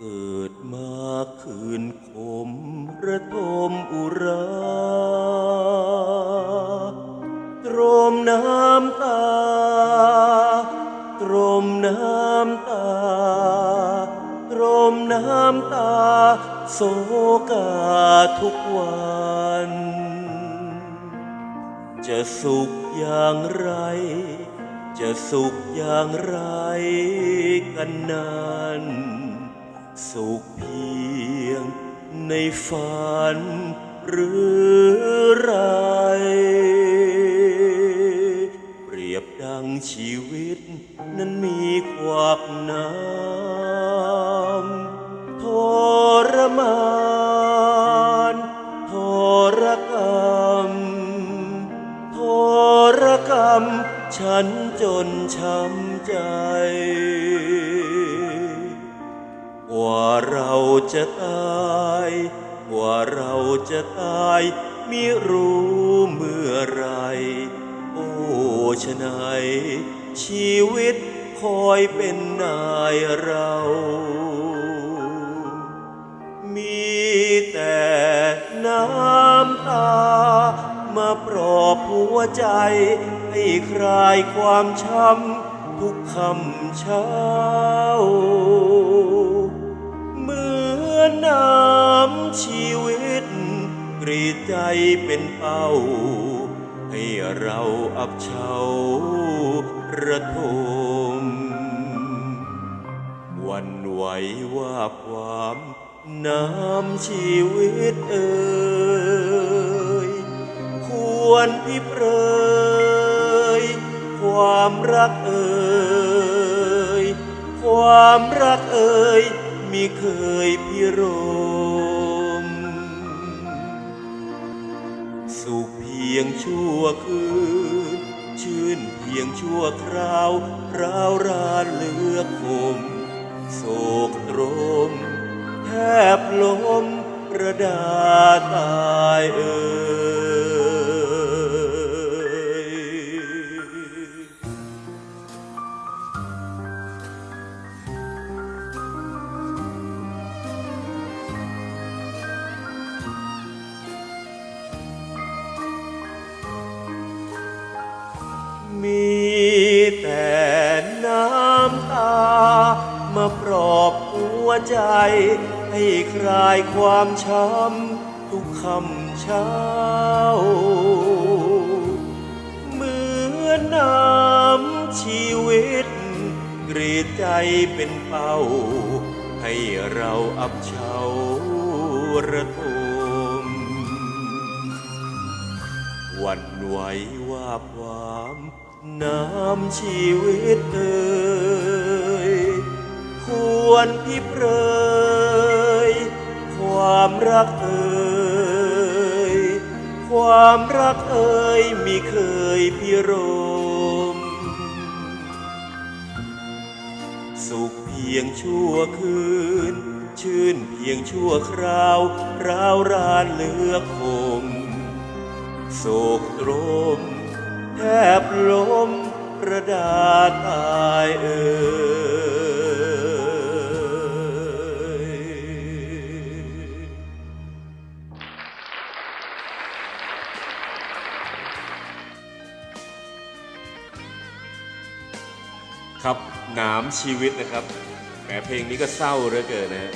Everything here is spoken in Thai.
เกิดมาคืนคมระทมอุรา ตรมน้ำตา ตรมน้ำตา ตรมน้ำตา โศกาทุกวัน จะสุขอย่างไร จะสุขอย่างไรกันนั้น สุขเพียงในฝันหรือไร เปรียบดังชีวิตนั้นมีขวากน้ำทรมานทรกรรมทรกรรม ฉันจนช้ำใจ กว่าเราจะตาย กว่าเราจะตายมิรู้เมื่อไร โอ้ชะไหนยชีวิตคอยเป็นนายเรา มีแต่น้ำตา มาปลอบหัวใจ ให้คลายความช้ำทุกคำเช้า กรีดใจเป็นเป้า ให้เราอับเฉาระทมวันไหวว่าความน้ำชีวิตเอ่ยควรพิเปรยความรักเอ่ยความรักเอ่ยมีเคยพิโรม สุขเพียงชั่วคืน ชื่นเพียงชั่วคราวราวรานเลือกคมโศกตรม แทบล้มระดาตายเอ่ยำตา มาปลอบหัวใจ ให้คลายความช้ำทุกคำเช้า เหมือนน้ำชีวิตกรีดใจเป็นเป้า ให้เราอับเฉาระทมวันไหวว่าความ น้ำชีวิตเอ่ยควรพิเปรยความรักเอ่ยความรักเอ่ยมีเคยพิรม สุขเพียงชั่วคืน ชื่นเพียงชั่วคราวราวรานเหลือคมโศกตรม แทบล้มระดาตายเอ่ยครับหนามชีวิตนะครับแหมเพลงนี้ก็เศร้าเหลือเกินนะฮะ